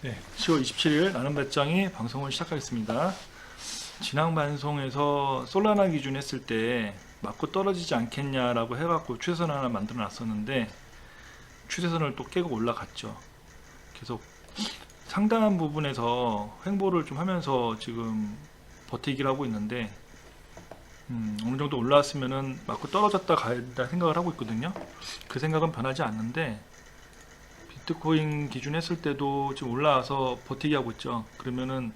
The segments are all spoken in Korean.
네, 10월 27일 나눔 배짱이 방송을 시작하겠습니다. 지난 방송에서 솔라나 기준 했을 때 맞고 떨어지지 않겠냐라고 해갖고 추세선 하나 만들어 놨었는데 추세선을 또 깨고 올라갔죠. 계속 상당한 부분에서 횡보를 좀 하면서 지금 버티기를 하고 있는데 음, 어느 정도 올라왔으면은 맞고 떨어졌다 가야 된다 생각을 하고 있거든요. 그 생각은 변하지 않는데 비트코인 기준 했을 때도 지금 올라와서 버티기 하고 있죠. 그러면은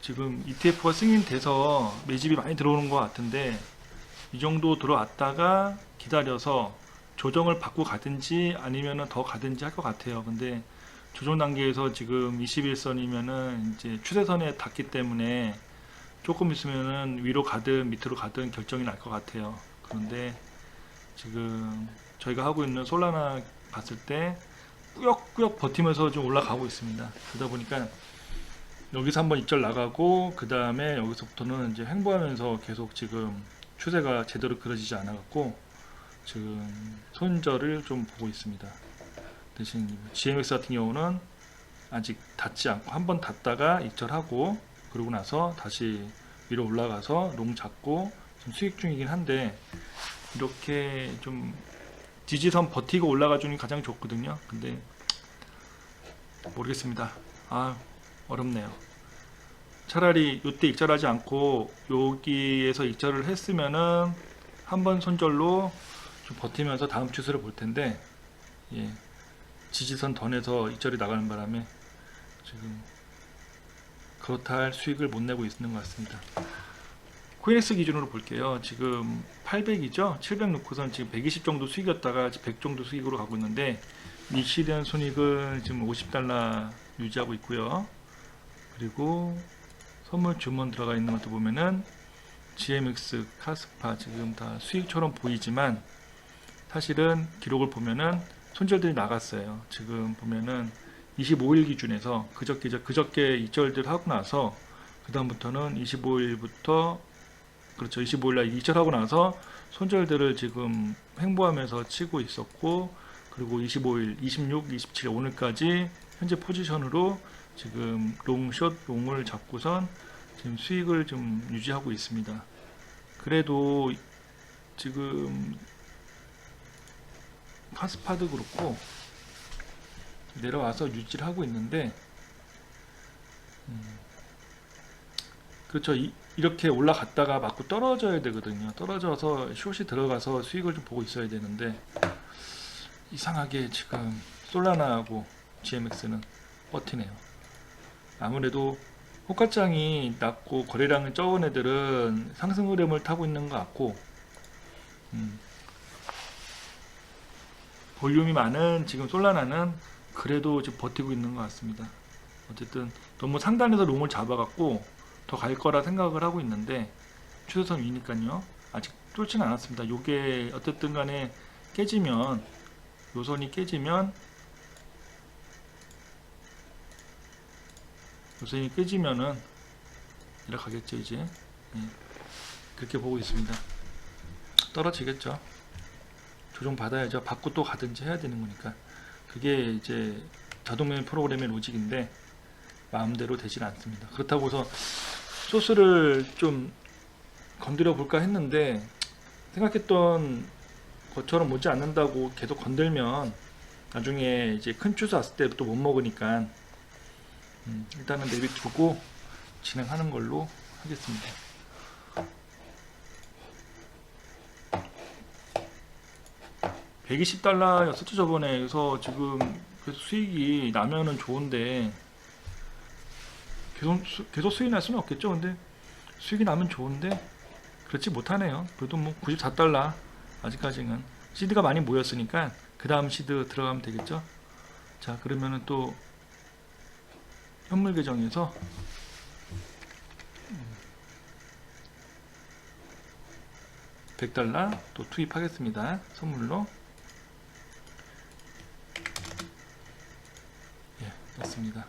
지금 ETF가 승인돼서 매집이 많이 들어오는 것 같은데 이 정도 들어왔다가 기다려서 조정을 받고 가든지 아니면은 더 가든지 할 것 같아요. 근데 조정 단계에서 지금 21선이면은 이제 추세선에 닿기 때문에 조금 있으면은 위로 가든 밑으로 가든 결정이 날 것 같아요. 그런데 지금 저희가 하고 있는 솔라나 봤을 때 꾸역꾸역 버티면서 좀 올라가고 있습니다. 그러다 보니까 여기서 한번 입절 나가고 그 다음에 여기서부터는 이제 횡보하면서 계속 지금 추세가 제대로 그려지지 않아 갖고 지금 손절을 좀 보고 있습니다. 대신 GMX 같은 경우는 아직 닿지 않고 한 번 닿다가 입절하고 그러고 나서 다시 위로 올라가서 롱 잡고 좀 수익 중이긴 한데 이렇게 좀 지지선 버티고 올라가 주는 게 가장 좋거든요. 근데 모르겠습니다. 아 어렵네요. 차라리 이때 익절하지 않고 여기에서 익절을 했으면은 한 번 손절로 좀 버티면서 다음 추세를 볼 텐데 예, 지지선 던에서 익절이 나가는 바람에 지금 그렇다 할 수익을 못 내고 있는 것 같습니다. 코인엑스 기준으로 볼게요. 지금 800이죠? 700 놓고선 지금 120 정도 수익이었다가 100 정도 수익으로 가고 있는데 일시된 손익은 지금 50달러 유지하고 있고요. 그리고 선물 주문 들어가 있는 것도 보면은 GMX, 카스파 지금 다 수익처럼 보이지만 사실은 기록을 보면은 손절들이 나갔어요. 지금 보면은 25일 기준에서 그저께 그저께 이절들 하고 나서 그 다음부터는 25일부터 그렇죠 25일 날 이절하고 나서 손절들을 지금 횡보하면서 치고 있었고 그리고 25일, 26, 27 오늘까지 현재 포지션으로 지금 롱숏 롱을 잡고선 지금 수익을 좀 유지하고 있습니다. 그래도 지금 카스파도 그렇고 내려와서 유지를 하고 있는데 음, 그렇죠. 이, 렇게 올라갔다가 맞고 떨어져야 되거든요. 떨어져서 숏이 들어가서 수익을 좀 보고 있어야 되는데 이상하게 지금 솔라나하고 GMX는 버티네요. 아무래도 호가장이 낮고 거래량이 적은 애들은 상승 흐름을 타고 있는 것 같고 음, 볼륨이 많은 지금 솔라나는 그래도 지금 버티고 있는 것 같습니다. 어쨌든 너무 상단에서 롱을 잡아갖고 더 갈 거라 생각을 하고 있는데 추세선 위니까요. 아직 뚫지는 않았습니다. 요게 어쨌든 간에 깨지면 요선이 깨지면 요선이 깨지면은 내려가겠죠 이제 예. 그렇게 보고 있습니다. 떨어지겠죠. 조정 받아야죠. 받고 또 가든지 해야 되는 거니까. 그게 이제 자동면 프로그램의 로직인데 마음대로 되질 않습니다. 그렇다고 해서 소스를 좀 건드려 볼까 했는데 생각했던 것처럼 오지 않는다고 계속 건들면 나중에 이제 큰 추수 왔을 때또못 먹으니까 음, 일단은 내비두고 진행하는 걸로 하겠습니다. (120달러였었죠) 저번에 그래서 지금 계속 수익이 나면은 좋은데 계속 수, 계속 수익 날 수는 없겠죠 근데 수익이 나면 좋은데 그렇지 못하네요 그래도 뭐 94달러 아직까지는 시드가 많이 모였으니까 그 다음 시드 들어가면 되겠죠 자 그러면은 또 현물 계정에서 100달러 또 투입하겠습니다. 선물로. 예, 됐습니다.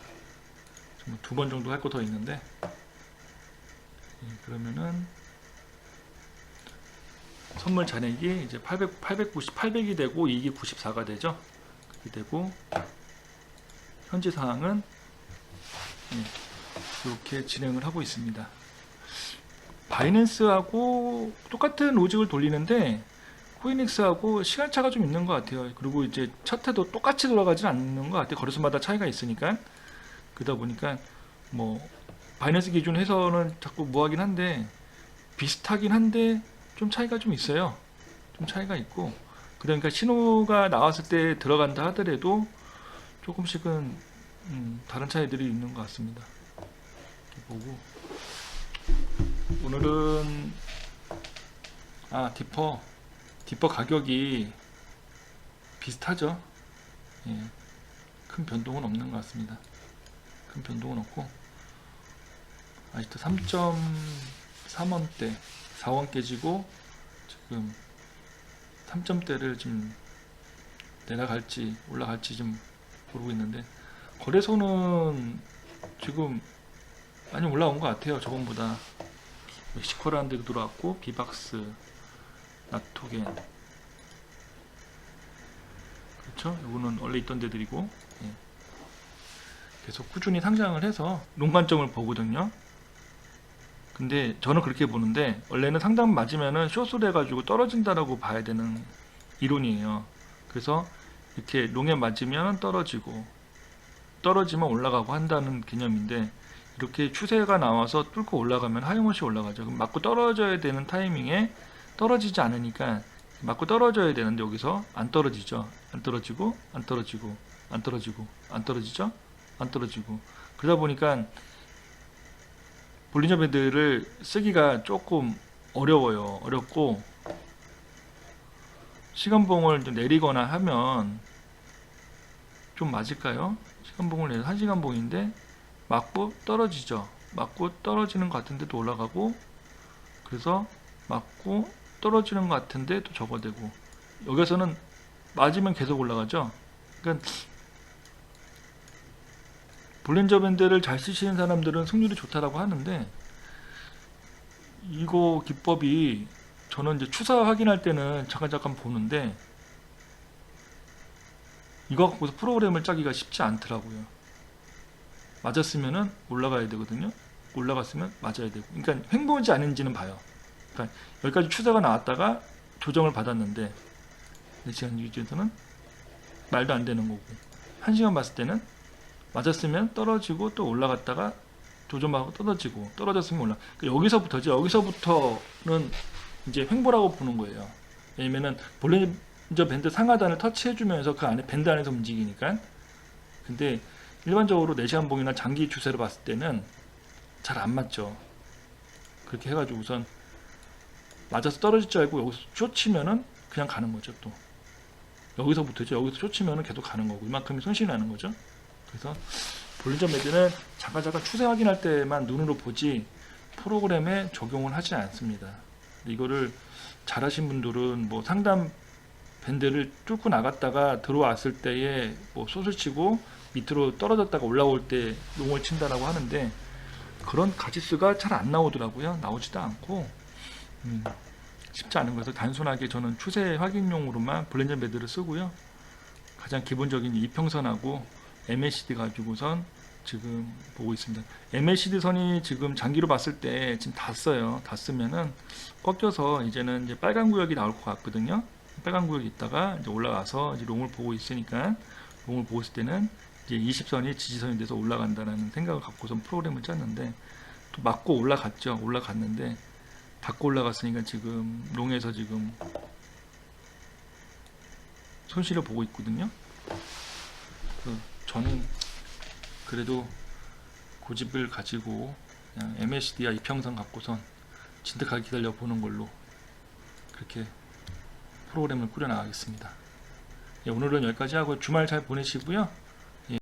두 번 정도 할 거 더 있는데, 예, 그러면은, 선물 잔액이 이제 800, 890, 800이 되고, 이익이 94가 되죠. 그렇게 되고, 현재 상황은 예, 이렇게 진행을 하고 있습니다. 바이낸스하고 똑같은 로직을 돌리는데 코인엑스하고 시간차가 좀 있는 것 같아요. 그리고 이제 차트도 똑같이 돌아가진 않는 것 같아요. 거래소마다 차이가 있으니까 그러다 보니까 뭐 바이낸스 기준 해서는 자꾸 무하긴 한데 비슷하긴 한데 좀 차이가 좀 있어요. 좀 차이가 있고 그러니까 신호가 나왔을 때 들어간다 하더라도 조금씩은 음, 다른 차이들이 있는 것 같습니다. 보고 오늘은 아 디퍼 디퍼 가격이 비슷하죠. 예, 큰 변동은 없는 것 같습니다. 큰 변동은 없고. 아직도 3.3원대 4원 깨지고 지금 3점대를 지금 내려갈지 올라갈지 좀 모르고 있는데 거래소는 지금 많이 올라온 것 같아요 저번보다. 멕시코라는 데도 들어왔고 비박스 나토겐. 그렇죠? 이거는 원래 있던 데들이고. 예. 계속 꾸준히 상장을 해서 롱관점을 보거든요 근데 저는 그렇게 보는데 원래는 상담 맞으면은 쇼스를 해가지고 떨어진다라고 봐야 되는 이론이에요. 그래서 이렇게 롱에 맞으면 떨어지고 떨어지면 올라가고 한다는 개념인데 이렇게 추세가 나와서 뚫고 올라가면 하염없이 올라가죠. 그럼 맞고 떨어져야 되는 타이밍에 떨어지지 않으니까 맞고 떨어져야 되는데 여기서 안 떨어지죠. 안 떨어지고 안 떨어지고 안 떨어지고 안 떨어지죠. 안 떨어지고 그러다 보니까 볼리저 밴드를 쓰기가 조금 어려워요. 어렵고 시간봉을 좀 내리거나 하면 좀 맞을까요? 시간봉을 내서 1시간 봉인데 맞고 떨어지죠. 맞고 떨어지는 것 같은데 또 올라가고 그래서 맞고 떨어지는 것 같은데 또 접어대고 여기서는 맞으면 계속 올라가죠. 그러니까 볼린저 밴드를 잘 쓰시는 사람들은 승률이 좋다라고 하는데 이거 기법이 저는 이제 추사 확인할 때는 잠깐 잠깐 보는데 이거 갖고서 프로그램을 짜기가 쉽지 않더라고요. 맞았으면은 올라가야 되거든요. 올라갔으면 맞아야 되고. 그러니까 횡보인지 아닌지는 봐요. 그러니까 여기까지 추세가 나왔다가 조정을 받았는데 4시간 기준에서는 말도 안 되는 거고 1시간 봤을 때는 맞았으면 떨어지고 또 올라갔다가 조정하고 떨어지고 떨어졌으면 올라. 그러니까 여기서부터죠. 여기서부터는 이제 횡보라고 보는 거예요. 왜냐면은 볼린저 밴드 상하단을 터치해주면서 그 안에 밴드 안에서 움직이니까. 근데 일반적으로 4시간 봉이나 장기 추세로 봤을 때는 잘 안 맞죠. 그렇게 해가지고 우선 맞아서 떨어질 줄 알고 여기서 쇼치면은 그냥 가는 거죠 또. 여기서부터죠. 여기서 쇼치면은 계속 가는 거고 이만큼이 손실이 나는 거죠. 그래서 볼린저 매드는 잠깐 추세 확인할 때만 눈으로 보지 프로그램에 적용을 하지 않습니다. 이거를 잘하신 분들은 뭐 상담 밴드를 뚫고 나갔다가 들어왔을 때에 뭐 솥을 치고 밑으로 떨어졌다가 올라올 때 롱을 친다라고 하는데 그런 가지수가 잘 안 나오더라고요. 나오지도 않고 음, 쉽지 않은 거라서 단순하게 저는 추세 확인용으로만 블렌저 매드를 쓰고요. 가장 기본적인 이평선하고 MACD 가지고선 지금 보고 있습니다. MACD 선이 지금 장기로 봤을 때 지금. 다 쓰면은 꺾여서 이제는 이제 빨간 구역이 나올 것 같거든요. 빨간 구역이 있다가 이제 올라가서 이제 롱을 보고 있으니까 롱을 보고 있을 때는 이제 20선이 지지선이 돼서 올라간다라는 생각을 갖고선 프로그램을 짰는데 또 맞고 올라갔죠. 올라갔는데 닫고 올라갔으니까 지금 롱에서 지금 손실을 보고 있거든요. 그 저는 그래도 고집을 가지고 그냥 MACD와 이평선 갖고선 진득하게 기다려 보는 걸로 그렇게 프로그램을 꾸려 나가겠습니다. 예, 오늘은 여기까지 하고 주말 잘 보내시고요.